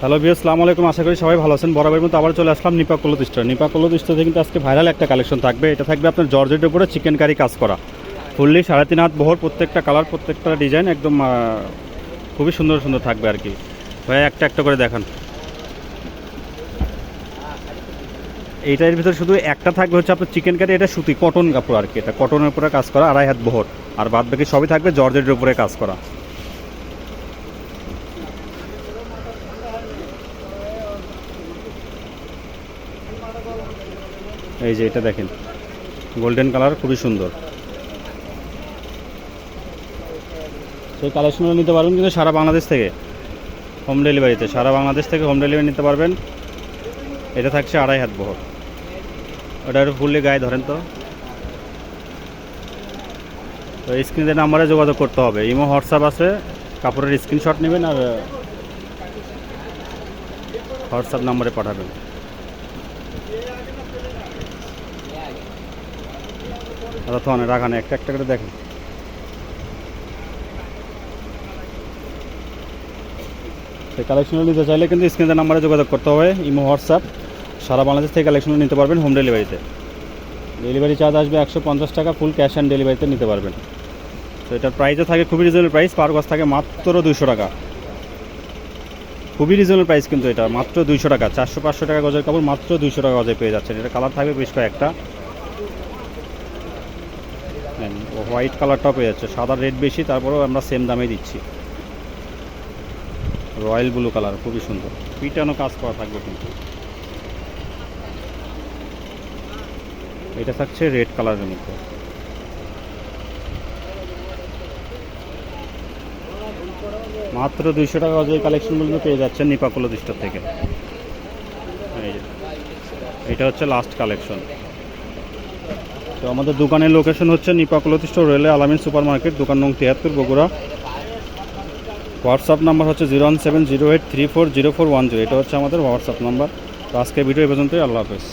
Hello bio সালাম আলাইকুম। আশা করি সবাই ভালো আছেন। বরাবর মতো আবার চলে আসলাম নিপা কলত স্টোর। নিপা কলত স্টোরে কিন্তু আজকে ভাইরাল একটা কালেকশন থাকবে। এটা থাকবে আপনার জর্জেটের উপরে চিকেন কারি কাজ করা। ফুললি সাড়ে তিন হাত বহর, প্রত্যেকটা কালার প্রত্যেকটা ডিজাইন একদম খুবই সুন্দর সুন্দর থাকবে আর কি। ভাই একটা একটা করে দেখান। এইটার ভিতরে শুধু একটা থাকবে হচ্ছে আপনার চিকেন কারি এটা সুতি কটন কাপড় আর কি। এটা কটনের উপরে কাজ করা, আড়াই হাত বহর। আর বাদ বাকি সবই থাকবে জর্জেটের উপরে কাজ করা। এই যে এটা দেখেন। গোল্ডেন কালার খুবই সুন্দর। সেই কালেকশনগুলো নিতে পারবেন কিন্তু সারা বাংলাদেশ থেকে। হোম ডেলিভারিতে সারা বাংলাদেশ থেকে হোম ডেলিভারি নিতে পারবেন। এটা থাকছে আড়াই হাত বহর। ওটা একটু ফুললি গায়ে ধরেন তো। তো স্ক্রিনের নাম্বারে যোগাযোগ করতে হবে। ইমো হোয়াটসঅ্যাপ আছে। কাপড়ের স্ক্রিনশট নেবেন আর হোয়াটসঅ্যাপ নাম্বারে পাঠাবেন। আচ্ছা তো অনেক একটা একটা করে দেখেন। সেই কালেকশনগুলো নিতে চাইলে কিন্তু স্ক্রিনের নাম্বারে যোগাযোগ করতে হবে, ইমো, হোয়াটসঅ্যাপ। সারা বাংলাদেশ থেকে কালেকশনগুলো নিতে পারবেন হোম ডেলিভারিতে ডেলিভারি চার্জ আসবে একশো পঞ্চাশ টাকা ফুল ক্যাশ অ্যান্ড ডেলিভারিতে নিতে পারবেন। তো এটার প্রাইসও থাকে খুবই রিজনেবল প্রাইস পার গজ থাকে মাত্র দুশো টাকা। খুবই রিজনেবল প্রাইস কিন্তু এটা, মাত্র দুইশো টাকা, চারশো পাঁচশো টাকা গজের কাপড় মাত্র দুইশো টাকা গজে পেয়ে যাচ্ছেন। এটা কালার থাকবে বেশ কয়েকটা। হোয়াইট কালারটাও পেয়ে যাচ্ছে। সাদা রেড বেশি, তারপরেও আমরা সেম দামে দিচ্ছি। রয়্যাল ব্লু কালার খুবই সুন্দর। পিটানো কাজ করা থাকবে কিন্তু। এটা থাকছে রেড কালারের মধ্যে। মাত্র দুইশো টাকা যে কালেকশনগুলো পেয়ে যাচ্ছেন নিপাকুলো স্টোর থেকে। এটা হচ্ছে লাস্ট কালেকশন তো আমাদের দোকানের লোকেশন হচ্ছে নিপাকলতি স্টোর রেলে আলামিন সুপার মার্কেট দোকান নং তিয়াত্তর, বগুড়া। হোয়াটসঅ্যাপ নাম্বার হচ্ছে zero one seven zero eight three four zero four one zero. এটা হচ্ছে আমাদের হোয়াটসঅ্যাপ নাম্বার আজকে ভিডিও এ পর্যন্তই। আল্লাহ হাফেজ।